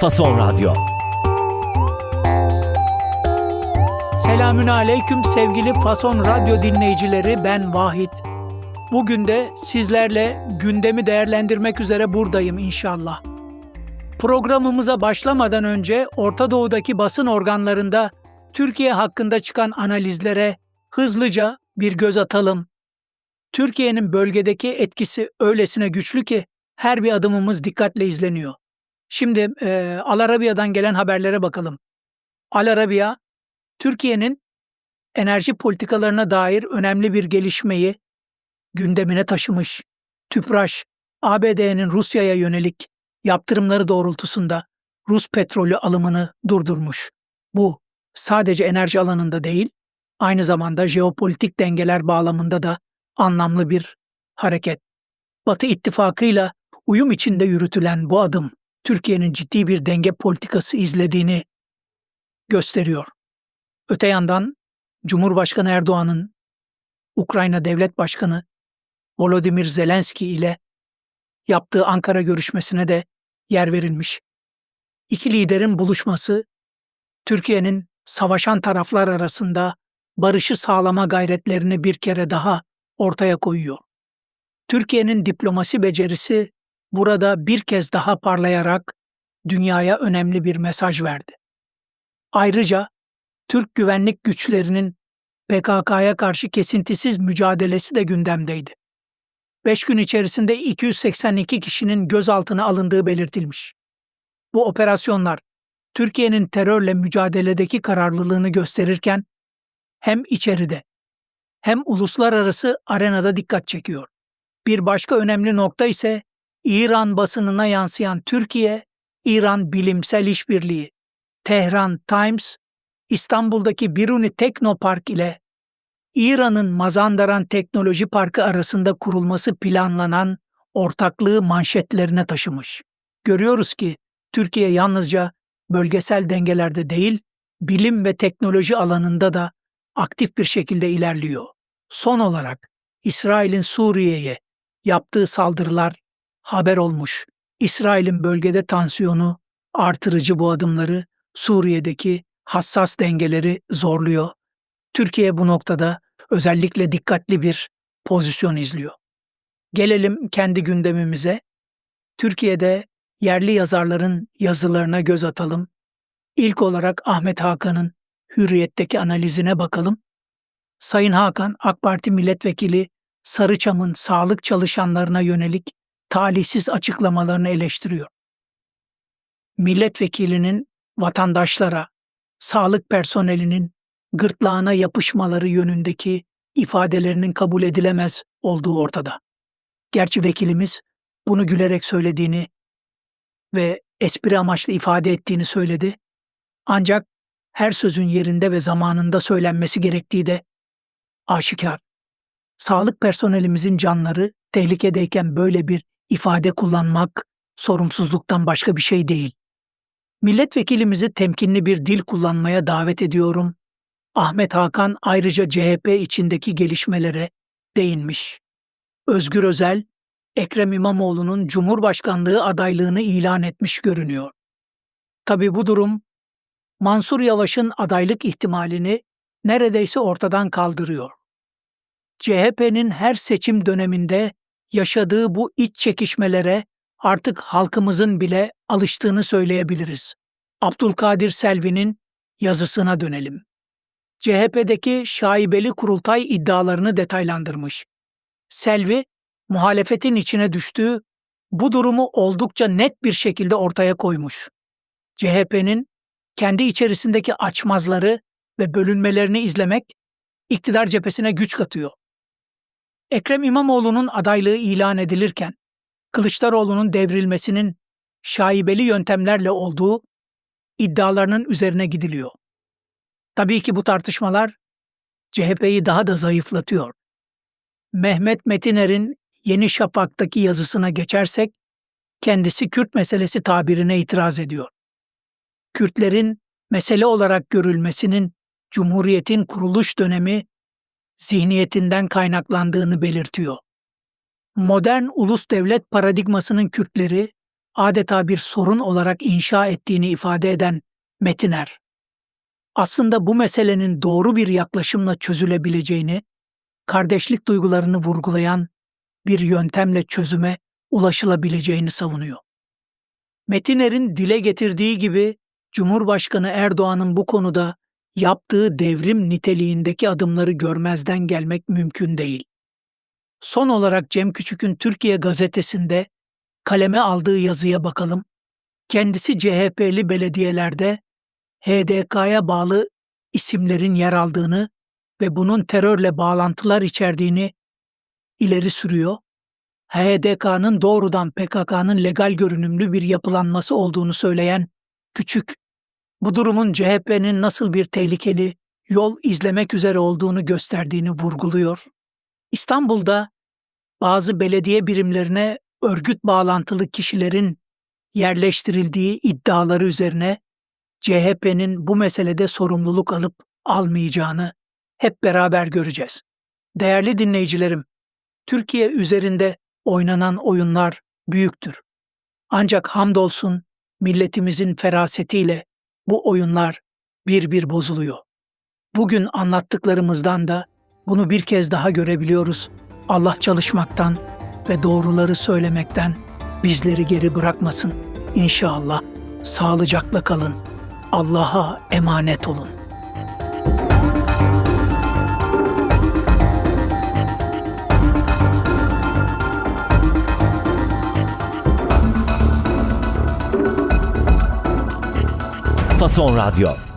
Fason Radyo. Selamün aleyküm sevgili Fason Radyo dinleyicileri ben Vahit. Bugün de sizlerle gündemi değerlendirmek üzere buradayım inşallah. Programımıza başlamadan önce Orta Doğu'daki basın organlarında Türkiye hakkında çıkan analizlere hızlıca bir göz atalım. Türkiye'nin bölgedeki etkisi öylesine güçlü ki her bir adımımız dikkatle izleniyor. Şimdi e, Al Arabiya'dan gelen haberlere bakalım. Al Arabiya, Türkiye'nin enerji politikalarına dair önemli bir gelişmeyi gündemine taşımış. TÜPRAŞ, ABD'nin Rusya'ya yönelik yaptırımları doğrultusunda Rus petrolü alımını durdurmuş. Bu sadece enerji alanında değil, aynı zamanda jeopolitik dengeler bağlamında da anlamlı bir hareket. Batı ittifakıyla uyum içinde yürütülen bu adım Türkiye'nin ciddi bir denge politikası izlediğini gösteriyor. Öte yandan Cumhurbaşkanı Erdoğan'ın Ukrayna Devlet Başkanı Volodymyr Zelenski ile yaptığı Ankara görüşmesine de yer verilmiş. İki liderin buluşması Türkiye'nin savaşan taraflar arasında barışı sağlama gayretlerini bir kere daha ortaya koyuyor. Türkiye'nin diplomasi becerisi burada bir kez daha parlayarak dünyaya önemli bir mesaj verdi. Ayrıca Türk güvenlik güçlerinin PKK'ya karşı kesintisiz mücadelesi de gündemdeydi. 5 gün içerisinde 282 kişinin gözaltına alındığı belirtilmiş. Bu operasyonlar Türkiye'nin terörle mücadeledeki kararlılığını gösterirken hem içeride hem uluslararası arenada dikkat çekiyor. Bir başka önemli nokta ise İran basınına yansıyan Türkiye-İran Bilimsel İşbirliği, Tehran Times, İstanbul'daki Biruni Teknopark ile İran'ın Mazandaran Teknoloji Parkı arasında kurulması planlanan ortaklığı manşetlerine taşımış. Görüyoruz ki Türkiye yalnızca bölgesel dengelerde değil, bilim ve teknoloji alanında da aktif bir şekilde ilerliyor. Son olarak İsrail'in Suriye'ye yaptığı saldırılar haber olmuş. İsrail'in bölgede tansiyonu artırıcı bu adımları Suriye'deki hassas dengeleri zorluyor. Türkiye bu noktada özellikle dikkatli bir pozisyon izliyor. Gelelim kendi gündemimize. Türkiye'de yerli yazarların yazılarına göz atalım. İlk olarak Ahmet Hakan'ın Hürriyet'teki analizine bakalım. Sayın Hakan, AK Parti milletvekili Sarıçam'ın sağlık çalışanlarına yönelik talihsiz açıklamalarını eleştiriyor. Milletvekilinin vatandaşlara, sağlık personelinin gırtlağına yapışmaları yönündeki ifadelerinin kabul edilemez olduğu ortada. Gerçi vekilimiz bunu gülerek söylediğini ve espri amaçlı ifade ettiğini söyledi. Ancak her sözün yerinde ve zamanında söylenmesi gerektiği de aşikar. Sağlık personelimizin canları tehlikedeyken böyle bir ifade kullanmak sorumsuzluktan başka bir şey değil. Milletvekilimizi temkinli bir dil kullanmaya davet ediyorum. Ahmet Hakan ayrıca CHP içindeki gelişmelere değinmiş. Özgür Özel, Ekrem İmamoğlu'nun Cumhurbaşkanlığı adaylığını ilan etmiş görünüyor. Tabi bu durum Mansur Yavaş'ın adaylık ihtimalini neredeyse ortadan kaldırıyor. CHP'nin her seçim döneminde yaşadığı bu iç çekişmelere artık halkımızın bile alıştığını söyleyebiliriz. Abdülkadir Selvi'nin yazısına dönelim. CHP'deki şaibeli kurultay iddialarını detaylandırmış. Selvi, muhalefetin içine düştüğü bu durumu oldukça net bir şekilde ortaya koymuş. CHP'nin kendi içerisindeki açmazları ve bölünmelerini izlemek iktidar cephesine güç katıyor. Ekrem İmamoğlu'nun adaylığı ilan edilirken Kılıçdaroğlu'nun devrilmesinin şaibeli yöntemlerle olduğu iddialarının üzerine gidiliyor. Tabii ki bu tartışmalar CHP'yi daha da zayıflatıyor. Mehmet Metiner'in Yeni Şafak'taki yazısına geçersek, kendisi Kürt meselesi tabirine itiraz ediyor. Kürtlerin mesele olarak görülmesinin Cumhuriyet'in kuruluş dönemi zihniyetinden kaynaklandığını belirtiyor. Modern ulus devlet paradigmasının Kürtleri adeta bir sorun olarak inşa ettiğini ifade eden Metiner. Aslında bu meselenin doğru bir yaklaşımla çözülebileceğini, kardeşlik duygularını vurgulayan bir yöntemle çözüme ulaşılabileceğini savunuyor. Metiner'in dile getirdiği gibi Cumhurbaşkanı Erdoğan'ın bu konuda yaptığı devrim niteliğindeki adımları görmezden gelmek mümkün değil. Son olarak Cem Küçük'ün Türkiye gazetesinde kaleme aldığı yazıya bakalım. Kendisi CHP'li belediyelerde HDK'ya bağlı isimlerin yer aldığını ve bunun terörle bağlantılar içerdiğini ileri sürüyor. HDK'nın doğrudan PKK'nın legal görünümlü bir yapılanması olduğunu söyleyen Küçük, bu durumun CHP'nin nasıl bir tehlikeli yol izlemek üzere olduğunu gösterdiğini vurguluyor. İstanbul'da bazı belediye birimlerine örgüt bağlantılı kişilerin yerleştirildiği iddiaları üzerine CHP'nin bu meselede sorumluluk alıp almayacağını hep beraber göreceğiz. Değerli dinleyicilerim, Türkiye üzerinde oynanan oyunlar büyüktür. Ancak hamdolsun milletimizin ferasetiyle bu oyunlar bir bir bozuluyor. Bugün anlattıklarımızdan da bunu bir kez daha görebiliyoruz. Allah çalışmaktan ve doğruları söylemekten bizleri geri bırakmasın. İnşallah sağlıcakla kalın. Allah'a emanet olun. Fason Radyo